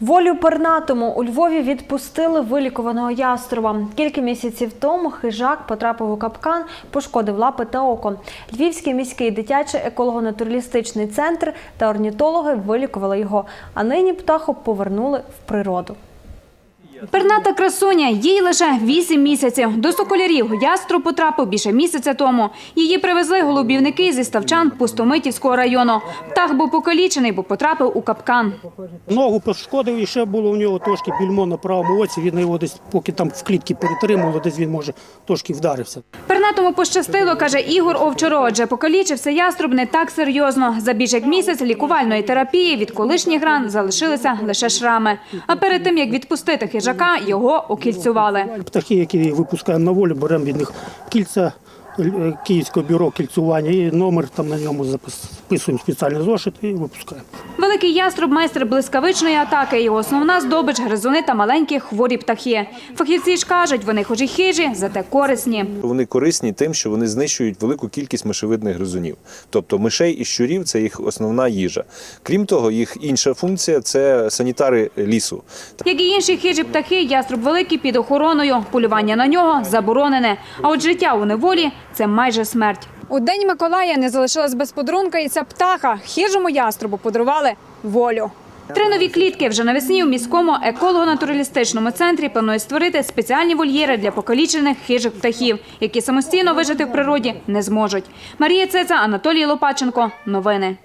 Волю пернатому у Львові відпустили вилікуваного яструба. Кілька місяців тому хижак потрапив у капкан, пошкодив лапи та око. Львівський міський дитячий еколого-натуралістичний центр та орнітологи вилікували його. А нині птаху повернули в природу. Перната красуня, їй лише 8 місяців. До соколярів ястру потрапив більше місяця тому. Її привезли голубівники зі ставчан Пустомитівського району. Птах був покалічений, бо потрапив у капкан. Ногу пошкодив і ще було у нього трошки більмо на правому оці. Він його десь, поки там в клітці перетримувало, десь він може трошки вдарився. Пернатому пощастило, каже Ігор Овчородже. покалічився яструб не так серйозно. За більш як місяць лікувальної терапії від колишніх ран залишилися лише шрами. А перед тим, як відпустити хижака, його окільцювали. Птахи, які випускаємо на волю, беремо від них кільця Київського бюро кільцювання і номер там на ньому записуємо спеціальний зошит і випускаємо. Великий яструб – майстер блискавичної атаки. Його основна здобич – гризуни та маленькі хворі птахи. Фахівці ж кажуть, вони хоч і хижі, зате корисні. Вони корисні тим, що вони знищують велику кількість мишевидних гризунів. Тобто мишей і щурів це їх основна їжа. Крім того, їх інша функція це санітари лісу. Як і інші хижі птахи, яструб великий під охороною. Полювання на нього заборонене. А от життя у неволі – це майже смерть. У день Миколая не залишилась без подарунка і ця птаха. Хижому яструбу подарували волю. Три нові клітки вже навесні у міському еколого-натуралістичному центрі планують створити спеціальні вольєри для покалічених хижих птахів, які самостійно вижити в природі не зможуть. Марія Цеца, Анатолій Лопаченко. Новини.